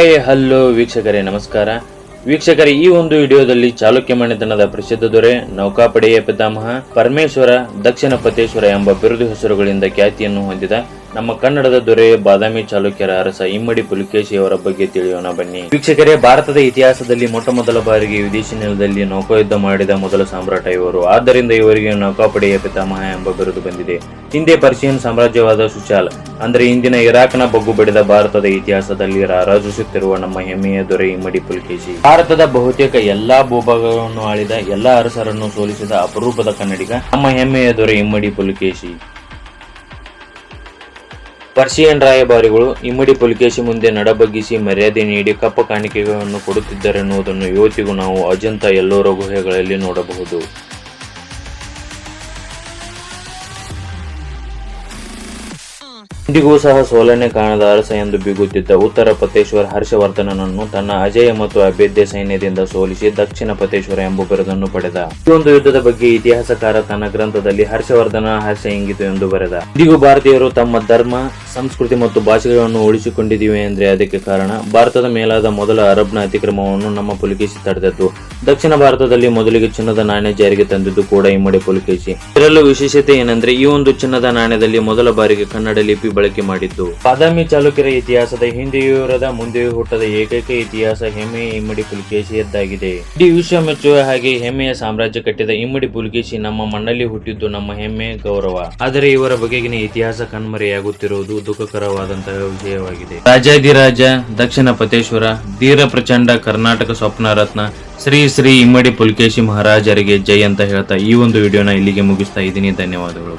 Hey hello ವೀಕ್ಷಕರೇ, ನಮಸ್ಕಾರ. ವೀಕ್ಷಕರೇ, ಈ ಒಂದು ವಿಡಿಯೋದಲ್ಲಿ ಚಾಲುಕ್ಯ ಮನೆತನದ ಪ್ರಸಿದ್ಧ ದೊರೆ ನೌಕಾಪಡೆಯ ಪಿತಾಮಹ ಪರಮೇಶ್ವರ ದಕ್ಷಿಣ ಪತೇಶ್ವರ ಎಂಬ ಬಿರುದು ಹೆಸರುಗಳಿಂದ ಖ್ಯಾತಿಯನ್ನು ಹೊಂದಿದ ನಮ್ಮ ಕನ್ನಡದ ದೊರೆ ಬಾದಾಮಿ ಚಾಲುಕ್ಯರ ಅರಸ ಇಮ್ಮಡಿ ಪುಲಿಕೇಶಿ ಅವರ ಬಗ್ಗೆ ತಿಳಿಯೋಣ ಬನ್ನಿ. ವೀಕ್ಷಕರೇ, ಭಾರತದ ಇತಿಹಾಸದಲ್ಲಿ ಮೊಟ್ಟ ಮೊದಲ ಬಾರಿಗೆ ವಿದೇಶಿ ನೆಲದಲ್ಲಿ ನೌಕಾಯುದ್ಧ ಮಾಡಿದ ಮೊದಲ ಸಾಮ್ರಾಟ ಇವರು. ಆದ್ದರಿಂದ ಇವರಿಗೆ ನೌಕಾಪಡೆಯ ಪಿತಾಮಹ ಎಂಬ ಬಿರುದು ಬಂದಿದೆ. ಹಿಂದೆ ಪರ್ಷಿಯನ್ ಸಾಮ್ರಾಜ್ಯವಾದ ಸುಚಾಲ್ ಅಂದ್ರೆ ಇಂದಿನ ಇರಾಕ್ನ ಬಗ್ಗು ಬಡಿದ ಭಾರತದ ಇತಿಹಾಸದಲ್ಲಿ ರಾರಾಜಿಸುತ್ತಿರುವ ನಮ್ಮ ಹೆಮ್ಮೆಯ ದೊರೆ ಇಮ್ಮಡಿ ಪುಲಿಕೇಶಿ. ಭಾರತದ ಬಹುತೇಕ ಎಲ್ಲಾ ಭೂಭಾಗಗಳನ್ನು ಆಳಿದ ಎಲ್ಲಾ ಅರಸರನ್ನು ಸೋಲಿಸಿದ ಅಪರೂಪದ ಕನ್ನಡಿಗ ನಮ್ಮ ಹೆಮ್ಮೆಯ ದೊರೆ ಇಮ್ಮಡಿ ಪುಲಿಕೇಶಿ. ಪರ್ಷಿಯನ್ ರಾಯಭಾರಿಗಳು ಇಮ್ಮಡಿ ಪುಲಿಕೇಶಿ ಮುಂದೆ ನಡಬಗ್ಗಿಸಿ ಮರ್ಯಾದೆ ನೀಡಿ ಕಪ್ಪ ಕಾಣಿಕೆಗಳನ್ನು ಕೊಡುತ್ತಿದ್ದರೆನ್ನುವುದನ್ನು ಇವತ್ತಿಗೂ ನಾವು ಅಜಂತ ಎಲ್ಲೋರ ಗುಹೆಗಳಲ್ಲಿ ನೋಡಬಹುದು. ಇಂದಿಗೂ ಸಹ ಸೋಲನೆ ಕಾಣದ ಅರಸ ಎಂದು ಬಿಗುತ್ತಿದ್ದ ಉತ್ತರ ಪತೇಶ್ವರ ಹರ್ಷವರ್ಧನನನ್ನು ತನ್ನ ಅಜಯ ಮತ್ತು ಅಭೇದ್ಯ ಸೈನ್ಯದಿಂದ ಸೋಲಿಸಿ ದಕ್ಷಿಣ ಪತೇಶ್ವರ ಎಂಬ ಬಿರುದನ್ನು ಪಡೆದ. ಈ ಒಂದು ಯುದ್ಧದ ಬಗ್ಗೆ ಇತಿಹಾಸಕಾರ ತನ್ನ ಗ್ರಂಥದಲ್ಲಿ ಹರ್ಷವರ್ಧನ ಹರ್ಷ ಇಂಗಿತು ಎಂದು ಬರೆದ. ಇಂದಿಗೂ ಭಾರತೀಯರು ತಮ್ಮ ಧರ್ಮ ಸಂಸ್ಕೃತಿ ಮತ್ತು ಭಾಷೆಗಳನ್ನು ಉಳಿಸಿಕೊಂಡಿದ್ದೀವಿ ಅಂದ್ರೆ ಅದಕ್ಕೆ ಕಾರಣ ಭಾರತದ ಮೇಲಾದ ಮೊದಲ ಅರಬ್ನ ಅತಿಕ್ರಮವನ್ನು ನಮ್ಮ ಪುಲಿಕೇಶಿ ತಡೆದದ್ದು. ದಕ್ಷಿಣ ಭಾರತದಲ್ಲಿ ಮೊದಲಿಗೆ ಚಿನ್ನದ ನಾಣ್ಯ ಜಾರಿಗೆ ತಂದಿದ್ದು ಕೂಡ ಇಮ್ಮಡಿ ಪುಲಿಕೇಶಿ. ಇದರಲ್ಲೂ ವಿಶೇಷತೆ ಏನಂದ್ರೆ ಈ ಒಂದು ಚಿನ್ನದ ನಾಣ್ಯದಲ್ಲಿ ಮೊದಲ ಬಾರಿಗೆ ಕನ್ನಡ ಲಿಪಿ ಬಳಕೆ ಮಾಡಿದ್ದು. ಬಾದಾಮಿ ಚಾಲುಕ್ಯರ ಇತಿಹಾಸದ ಹಿಂದೆಯೂರದ ಮುಂದೆಯೂ ಹುಟ್ಟದ ಏಕೈಕ ಇತಿಹಾಸ ಹೆಮ್ಮೆಯ ಇಮ್ಮಡಿ ಪುಲಿಕೇಶಿಯದ್ದಾಗಿದೆ. ಇಡೀ ವಿಶ್ವ ಮೆಚ್ಚುವ ಹಾಗೆ ಹೆಮ್ಮೆಯ ಸಾಮ್ರಾಜ್ಯ ಕಟ್ಟಿದ ಇಮ್ಮಡಿ ಪುಲಿಕೇಶಿ ನಮ್ಮ ಮಣ್ಣಲ್ಲಿ ಹುಟ್ಟಿದ್ದು ನಮ್ಮ ಹೆಮ್ಮೆಯ ಗೌರವ. ಆದರೆ ಇವರ ಬಗೆಗಿನ ಇತಿಹಾಸ ಕಣ್ಮರೆಯಾಗುತ್ತಿರುವುದು ದುಃಖಕರವಾದಂತಹ ವಿಷಯವಾಗಿದೆ. ರಾಜಾದಿರಾಜ ದಕ್ಷಿಣ ಪತೇಶ್ವರ ಧೀರ ಪ್ರಚಂಡ ಕರ್ನಾಟಕ ಸ್ವಪ್ನ ರತ್ನ ಶ್ರೀ ಶ್ರೀ ಇಮ್ಮಡಿ ಪುಲ್ಕೇಶಿ ಮಹಾರಾಜರಿಗೆ ಜೈ ಅಂತ ಹೇಳ್ತಾ ಈ ಒಂದು ವಿಡಿಯೋನ ಇಲ್ಲಿಗೆ ಮುಗಿಸ್ತಾ ಇದ್ದೀನಿ. ಧನ್ಯವಾದಗಳು.